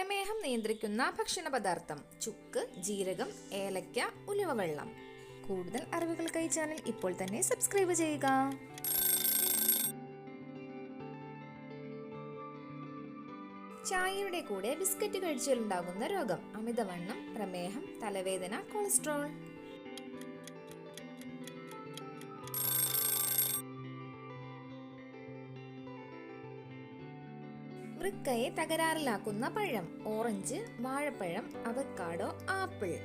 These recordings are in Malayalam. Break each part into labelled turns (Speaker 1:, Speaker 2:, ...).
Speaker 1: പ്രമേഹം നിയന്ത്രിക്കുന്ന ഭക്ഷണ പദാർത്ഥം ചുക്ക് ജീരകം ഏലക്ക ഉലുവ വെള്ളം കൂടുതൽ അറിവുകൾക്കായി ചാനൽ ഇപ്പോൾ തന്നെ സബ്സ്ക്രൈബ് ചെയ്യുക. ചായയുടെ കൂടെ ബിസ്ക്കറ്റ് കഴിച്ചാലുണ്ടാകുന്ന രോഗം അമിതവണ്ണം പ്രമേഹം തലവേദന കൊളസ്ട്രോൾ. വൃക്കയെ തകരാറിലാക്കുന്ന പഴം. ഓറഞ്ച് വാഴപ്പഴം അവക്കാഡോ ആപ്പിൾ.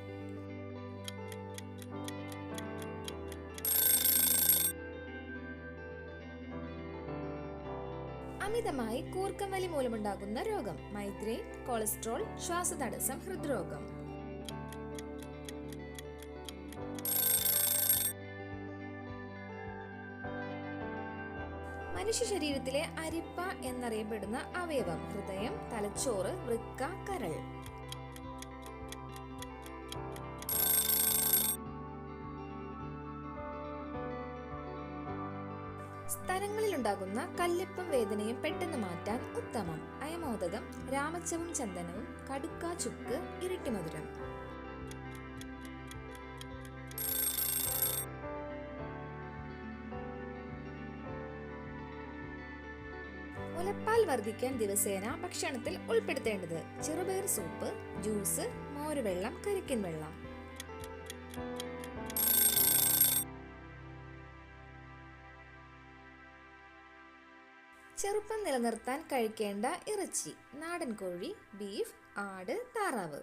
Speaker 1: അമിതമായി കൂർക്കം വലി മൂലമുണ്ടാകുന്ന രോഗം. മൈഗ്രെയിൻ കൊളസ്ട്രോൾ ശ്വാസതടസ്സം ഹൃദ്രോഗം. മനുഷ്യ ശരീരത്തിലെ അരിപ്പ എന്നറിയപ്പെടുന്ന അവയവം ഹൃദയം തലച്ചോറ് വൃക്ക കരൾ. സ്ഥലങ്ങളിലുണ്ടാകുന്ന കല്ലിപ്പം വേദനയും പെട്ടെന്ന് മാറ്റാൻ ഉത്തമം. അയമോദകം രാമച്ചവും ചന്ദനവും കടുക്ക ചുക്ക് ഇരട്ടിമധുരം. മുലപ്പാൽ വർദ്ധിക്കാൻ ദിവസേന ഭക്ഷണത്തിൽ ഉൾപ്പെടുത്തേണ്ടത് ചെറുപയർ സൂപ്പ് ജ്യൂസ് മോരുവെള്ളം കരിക്കിൻ വെള്ളം. ചെറുപ്പം നിലനിർത്താൻ കഴിക്കേണ്ട ഇറച്ചി നാടൻ കോഴി ബീഫ് ആട് താറാവ്.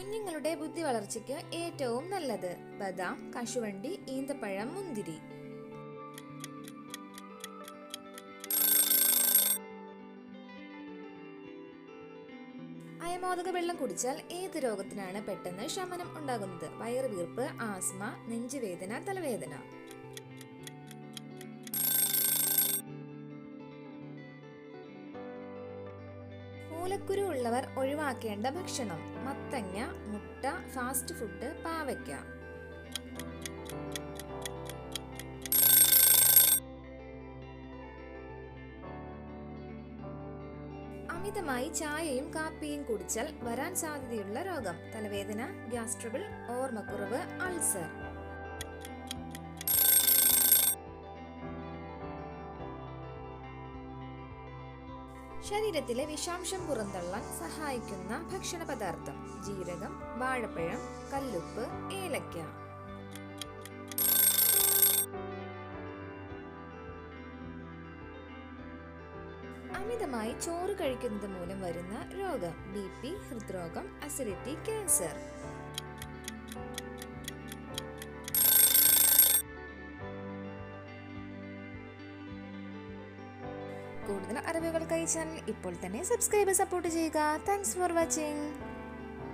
Speaker 1: കുഞ്ഞുങ്ങളുടെ ബുദ്ധി വളർച്ചയ്ക്ക് ഏറ്റവും നല്ലത് ബദാം കശുവണ്ടി ഈന്തപ്പഴം മുന്തിരി. അയമോദക വെള്ളം കുടിച്ചാൽ ഏത് രോഗത്തിനാണ് പെട്ടെന്ന് ശമനം ഉണ്ടാകുന്നത്? വയറുവീർപ്പ് ആസ്മ നെഞ്ചുവേദന തലവേദന. മൂലക്കുരു ഉള്ളവർ ഒഴിവാക്കേണ്ട ഭക്ഷണം. മത്തങ്ങ മുട്ട ഫാസ്റ്റ് ഫുഡ് പാവയ്ക്ക. അമിതമായി ചായയും കാപ്പിയും കുടിച്ചാൽ വരാൻ സാധ്യതയുള്ള രോഗം. തലവേദന ഗ്യാസ്ട്രബിൾ ഓർമ്മക്കുറവ് അൾസർ. ശരീരത്തിലെ വിഷാംശം പുറന്തള്ളാൻ സഹായിക്കുന്ന ഭക്ഷണ പദാർത്ഥം ജീരകം വാഴപ്പഴം കല്ലുപ്പ് ഏലക്ക. അമിതമായി ചോറ് കഴിക്കുന്നത് മൂലം വരുന്ന രോഗം ബി പി ഹൃദ്രോഗം അസിഡിറ്റി ക്യാൻസർ. കൂടുതൽ അറിവുകൾക്കായി ചാനൽ ഇപ്പോൾ തന്നെ സബ്സ്ക്രൈബ് സപ്പോർട്ട് ചെയ്യുക. Thanks for watching